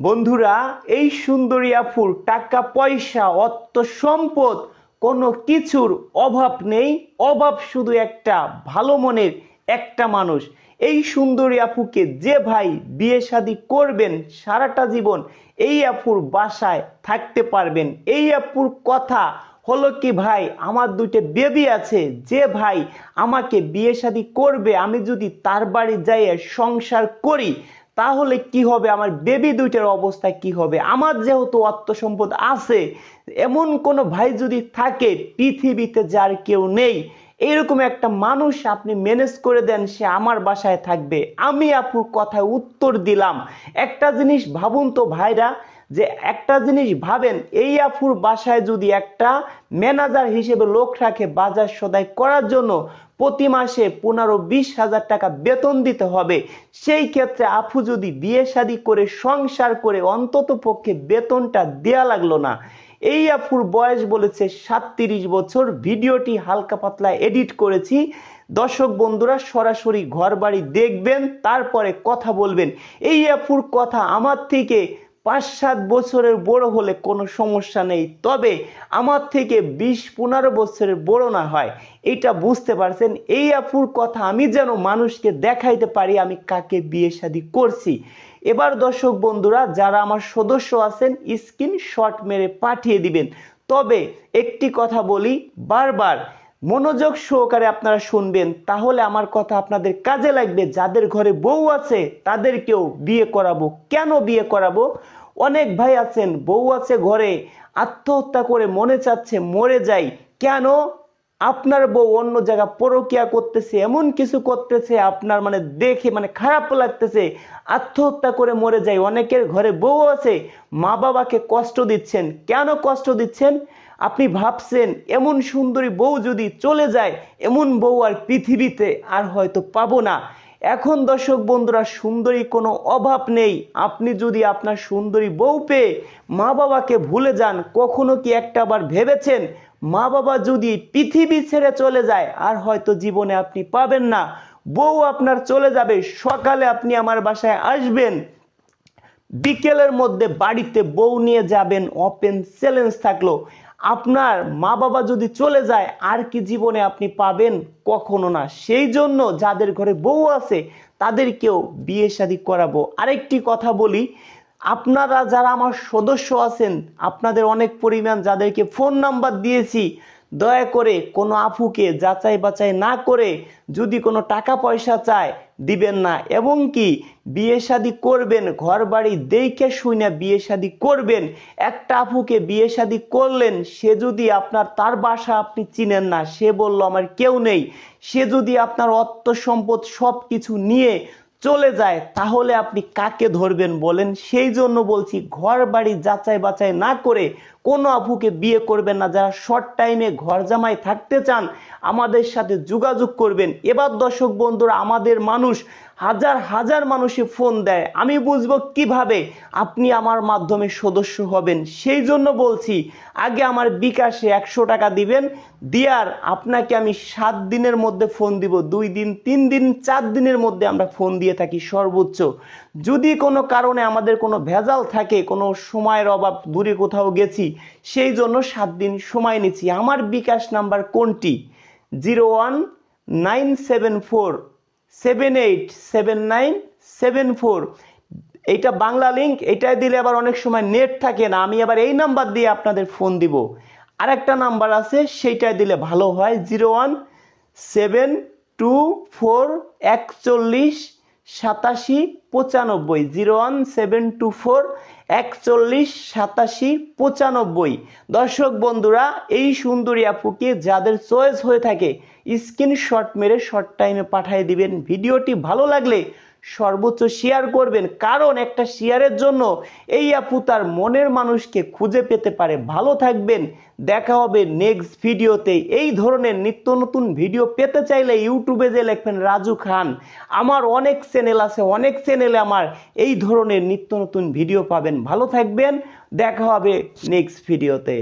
বন্ধুরা, এই সুন্দরী আফুর টাকা, পয়সা, অর্থ, সম্পদ, কোনো কিছুর অভাব নেই। অভাব শুধু একটা, ভালো মনের একটা মানুষ। এই সুন্দরী আপুকে যে ভাই বিয়ে শাদি করবেন সারাটা জীবন, এই আপুর বাসায় থাকতে পারবেন। এই আপুর কথা হলো কি, ভাই, আমার দুইটা বেবি আছে। যে ভাই আমাকে বিয়ে শাদি করবে, আমি যদি তার বাড়ি যাই সংসার করি তাহলে কি হবে? আমার বেবি দুইটার অবস্থা কি হবে? আমার যেহেতু আত্মসম্পদ সম্পদ আছে, এমন কোনো ভাই যদি থাকে, পৃথিবীতে যার কেউ নেই এইরকম একটা মানুষ আপনি ম্যানেজ করে দেন, সে আমার বাসায় থাকবে। আমি আপুর কথায় উত্তর দিলাম। একটা জিনিস ভাবুন তো ভাইরা যে একটা জিনিস ভাবেন, এই আফুর বাসায় যদি একটা ম্যানেজার হিসেবে লোক রাখে বাজার সদাই করার জন্য, প্রতি মাসে পনেরো বিশ হাজার টাকা বেতন দিতে হবে। সেই ক্ষেত্রে আফু যদি বিয়ে শাদি করে, সংসার করে অন্তত পক্ষে বেতনটা দেয়া লাগল না। এই আফুর বয়স বলেছে সাতত্রিশ বছর, ভিডিওটি হালকা পাতলা এডিট করেছি। দর্শক বন্ধুরা, সরাসরি ঘর বাড়ি দেখবেন, তারপরে কথা বলবেন। এই আফুর কথা আমার থেকে পাঁচ সাত বছরের বড় হলে কোনো সমস্যা নেই। তবে আমার থেকে বিশ পনেরো বছরের বড় না হয়। এটা বুঝতে পারছেন? এই আপুর কথা আমি যেন মানুষকে দেখাইতে পারি, আমি কাকে বিয়ে শাদি করছি। এবার দর্শক বন্ধুরা, যারা আমার সদস্য আছেন স্ক্রিন শট মেরে পাঠিয়ে দিবেন। তবে একটি কথা বলি, বারবার মনোযোগ সহকারে আপনারা শুনবেন, তাহলে আমার কথা আপনাদের কাজে লাগবে। যাদের ঘরে বউ আছে, তাদেরকেও বিয়ে করাবো। কেন বিয়ে করাবো? অনেক ভাই আছেন, বউ আছে ঘরে, আত্মহত্যা করে মনে চাচ্ছে, মরে যাই কেন? আপনার বউ অন্য জায়গা পরকিয়া করতেছে, এমন কিছু করতেছে, আপনার মানে দেখে মানে খারাপ লাগতেছে। আত্মহত্যা করে মরে যায়। অনেকের ঘরে বউ আছে মা বাবাকে কষ্ট দিচ্ছেন। কেন কষ্ট দিচ্ছেন? আপনি ভাবছেন, এমন সুন্দরী বউ যদি চলে যায়, এমন বউ আর পৃথিবীতে আর হয়তো পাবো না। এখন দর্শক বন্ধুরা, সুন্দরী কোনো অভাব নেই। আপনি যদি আপনার সুন্দরী বউ পেয়ে মা বাবাকে ভুলে যান, কখনো কি একটা বার ভেবেছেন মা বাবা যদি পৃথিবী ছেড়ে চলে যায়, আর হয়তো জীবনে আপনি পাবেন না। বউ আপনার চলে যাবে, সকালে আপনি আমার বাসায় আসবেন, বিকেলের মধ্যে বাড়িতে বউ নিয়ে যাবেন ওপেন চ্যালেঞ্জ থাকল। আপনার মা বাবা যদি চলে যায়, আর কি জীবনে আপনি পাবেন কখনো না। সেই জন্য যাদের ঘরে বউ আছে, তাদেরকেও বিয়ে শাদী করাবো। আরেকটি কথা বলি, আপনারা যারা আমার সদস্য আছেন, আপনাদের অনেক পরিমাণ যাদেরকে ফোন নাম্বার দিয়েছি দয়া করে কোনো আফুকে যাচাই বাছাই না করে যদি কোনো টাকা পয়সা চায় দিবেন না। এবং কি, বিয়ে শাদি করবেন ঘর বাড়ি দেখে শুনে বিয়ে শাদি করবেন। একটা আফুকে বিয়ে শাদি করলেন, সে যদি আপনার, তার বাসা আপনি চিনেন না, সে বলল, আমার কেউ নেই। সে যদি আপনার অর্থ সম্পদ সব কিছু নিয়ে চলে যায়, তাহলে আপনি কাকে ধরবেন বলেন? সেই জন্য বলছি ঘর বাড়ি যাচাই বাছাই না করে কোনো আপুকে বিয়ে করবেন না, যারা শর্ট টাইমে ঘর জামাই থাকতে চান, আমাদের সাথে যোগাযোগ করবেন। এবার দর্শক বন্ধুরা, আমাদের মানুষ হাজার হাজার মানুষে ফোন দেয়। আমি বুঝব কীভাবে আপনি আমার মাধ্যমে সদস্য হবেন। সেই জন্য বলছি, আগে আমার বিকাশে একশো টাকা দিবেন, দিয়ার আপনাকে আমি সাত দিনের মধ্যে ফোন দিব। দুই দিন, তিন দিন, চার দিনের মধ্যে আমরা ফোন দিয়ে থাকি সর্বোচ্চ। যদি কোনো কারণে আমাদের কোনো ভেজাল থাকে, কোনো সময়ের অভাব, দূরে কোথাও গেছি সেই জন্য সাত দিন সময় নিচ্ছি। আমার বিকাশ নাম্বার কোনটি? Zero one nine seven four, seven eight seven nine seven four. এইটা বাংলা লিঙ্ক এটাই দিলে আবার অনেক সময় নেট থাকে না। আমি আবার এই নাম্বার দিয়ে আপনাদের ফোন দিব। আরেকটা নাম্বার আছে সেইটাই দিলে ভালো হয়। Zero one seven two four একচল্লিশ সাতাশি পঁচানব্বই, zero one seven two four, একচল্লিশ সাতাশি পঁচানব্বই। দর্শক বন্ধুরা, এই সুন্দরী আপুকে যাদের চয়েস হয়ে থাকে, স্ক্রিনশট মেরে শর্ট টাইমে পাঠিয়ে দিবেন। ভিডিওটি ভালো লাগলে সর্বোচ্চ শেয়ার করবেন। কারণ একটা শেয়ারের জন্য এই আপু তার মনের মানুষকে খুঁজে পেতে পারে। ভালো থাকবেন। দেখা হবে নেক্সট ভিডিওতে এই ধরনের নিত্য নতুন ভিডিও পেতে চাইলে ইউটিউবে যে লিখবেন রাজু খান। আমার অনেক চ্যানেল আছে, অনেক চ্যানেলে আমার এই ধরনের নিত্য নতুন ভিডিও পাবেন। ভালো থাকবেন। দেখা হবে নেক্সট ভিডিওতে